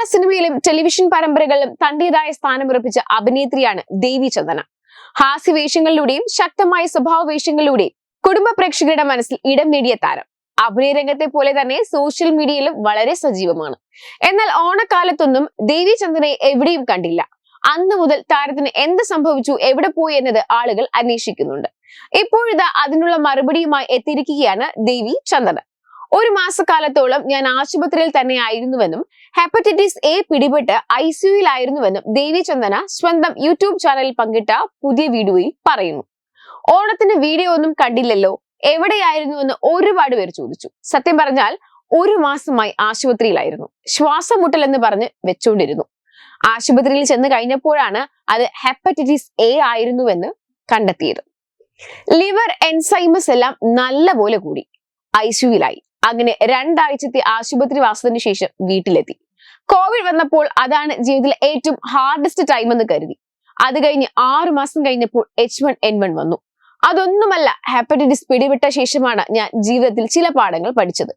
മലയാള സിനിമയിലും ടെലിവിഷൻ പരമ്പരകളിലും തന്റേതായ സ്ഥാനമുറപ്പിച്ച അഭിനേത്രിയാണ് ദേവി ചന്ദന. ഹാസ്യവേഷങ്ങളിലൂടെയും ശക്തമായ സ്വഭാവ വേഷങ്ങളിലൂടെയും കുടുംബ പ്രേക്ഷകരുടെ മനസ്സിൽ ഇടം നേടിയ താരം. അഭിനയ രംഗത്തെ പോലെ തന്നെ സോഷ്യൽ മീഡിയയിലും വളരെ സജീവമാണ്. എന്നാൽ ഓണക്കാലത്തൊന്നും ദേവി ചന്ദനയെ എവിടെയും കണ്ടില്ല. അന്ന് മുതൽ താരത്തിന് എന്ത് സംഭവിച്ചു എവിടെ പോയി എന്നത് ആളുകൾ അന്വേഷിക്കുന്നുണ്ട്. ഇപ്പോഴിതാ അതിനുള്ള മറുപടിയുമായി എത്തിയിരിക്കുകയാണ് ദേവി ചന്ദന. ഒരു മാസക്കാലത്തോളം ഞാൻ ആശുപത്രിയിൽ തന്നെ ആയിരുന്നുവെന്നും ഹെപ്പറ്റൈറ്റിസ് എ പിടിപെട്ട് ഐ സിയുയിലായിരുന്നുവെന്നും ദേവിചന്ദന സ്വന്തം യൂട്യൂബ് ചാനലിൽ പങ്കിട്ട പുതിയ വീഡിയോയിൽ പറയുന്നു. ഓണത്തിന് വീഡിയോ ഒന്നും കണ്ടില്ലല്ലോ? എവിടെയായിരുന്നു എന്ന് ഒരുപാട് പേർ ചോദിച്ചു. സത്യം പറഞ്ഞാൽ ഒരു മാസമായി ആശുപത്രിയിലായിരുന്നു. ശ്വാസമുട്ടൽ എന്ന് പറഞ്ഞ് വെച്ചുകൊണ്ടിരുന്നു ആശുപത്രിയിൽ ചെന്ന് കഴിഞ്ഞപ്പോഴാണ് അത് ഹെപ്പറ്റൈറ്റിസ് എ ആയിരുന്നുവെന്ന് കണ്ടെത്തിയത്. ലിവർ എൻസൈമസ് എല്ലാം നല്ലപോലെ കൂടി ഐ സിയുയിലായി അങ്ങനെ രണ്ടാഴ്ചത്തെ ആശുപത്രി വാസത്തിന് ശേഷം വീട്ടിലെത്തി. കോവിഡ് വന്നപ്പോൾ അതാണ് ജീവിതത്തിലെ ഏറ്റവും ഹാർഡസ്റ്റ് ടൈം എന്ന് കരുതി. അത് കഴിഞ്ഞ് ആറു മാസം കഴിഞ്ഞപ്പോൾ എച്ച് വൺ എൻ വൺ വന്നു. അതൊന്നുമല്ല ഹെപ്പറ്റൈറ്റിസ് പിടിവിട്ട ശേഷമാണ് ഞാൻ ജീവിതത്തിൽ ചില പാഠങ്ങൾ പഠിച്ചത്.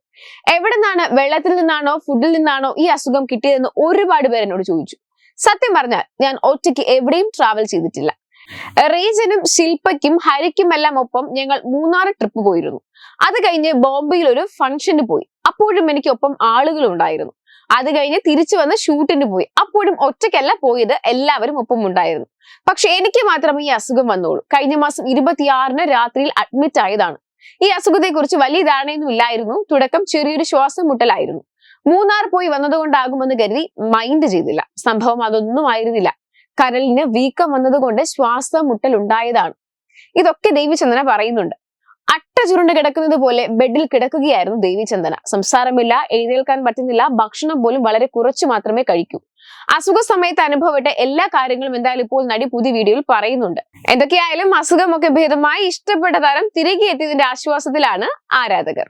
എവിടെ നിന്നാണ് വെള്ളത്തിൽ നിന്നാണോ ഫുഡിൽ നിന്നാണോ ഈ അസുഖം കിട്ടിയതെന്ന് ഒരുപാട് പേർ എന്നോട് ചോദിച്ചു. സത്യം പറഞ്ഞാൽ ഞാൻ ഒറ്റയ്ക്ക് എവിടെയും ട്രാവൽ ചെയ്തിട്ടില്ല. റീജനും ശില്പയ്ക്കും ഹരിക്കുമെല്ലാം ഒപ്പം ഞങ്ങൾ മൂന്നാർ ട്രിപ്പ് പോയിരുന്നു. അത് കഴിഞ്ഞ് ബോംബെയിൽ ഒരു ഫംഗ്ഷന് പോയി. അപ്പോഴും എനിക്ക് ഒപ്പം ആളുകൾ ഉണ്ടായിരുന്നു അത് കഴിഞ്ഞ് തിരിച്ചു വന്ന് ഷൂട്ടിന് പോയി. അപ്പോഴും ഒറ്റയ്ക്കല്ല പോയത് എല്ലാവരും ഒപ്പം ഉണ്ടായിരുന്നു പക്ഷെ എനിക്ക് മാത്രം ഈ അസുഖം വന്നോളൂ കഴിഞ്ഞ മാസം ഇരുപത്തിയാറിന് രാത്രിയിൽ അഡ്മിറ്റ് ആയതാണ്. ഈ അസുഖത്തെ കുറിച്ച് വലിയ ധാരണയൊന്നും ഇല്ലായിരുന്നു. തുടക്കം ചെറിയൊരു ശ്വാസം മുട്ടലായിരുന്നു. മൂന്നാർ പോയി വന്നതുകൊണ്ടാകുമെന്ന് കരുതി മൈൻഡ് ചെയ്തില്ല. സംഭവം അതൊന്നും ആയിരുന്നില്ല. കരളിന് വീക്കം വന്നതുകൊണ്ട് ശ്വാസം മുട്ടൽ ഉണ്ടായതാണ്. ഇതൊക്കെ ദേവിചന്ദന പറയുന്നുണ്ട്. അട്ട ചുരുണ്ട് കിടക്കുന്നത് പോലെ ബെഡിൽ കിടക്കുകയായിരുന്നു ദേവിചന്ദന. സംസാരമില്ല എഴുന്നേൽക്കാൻ പറ്റുന്നില്ല ഭക്ഷണം പോലും വളരെ കുറച്ചു മാത്രമേ കഴിക്കൂ. അസുഖ സമയത്ത് അനുഭവപ്പെട്ട എല്ലാ കാര്യങ്ങളും എന്തായാലും ഇപ്പോൾ നടി പുതിയ വീഡിയോയിൽ പറയുന്നുണ്ട്. എന്തൊക്കെയായാലും അസുഖമൊക്കെ ഭേദമായി ഇഷ്ടപ്പെട്ട താരം തിരികെ എത്തിയതിന്റെ ആശ്വാസത്തിലാണ് ആരാധകർ.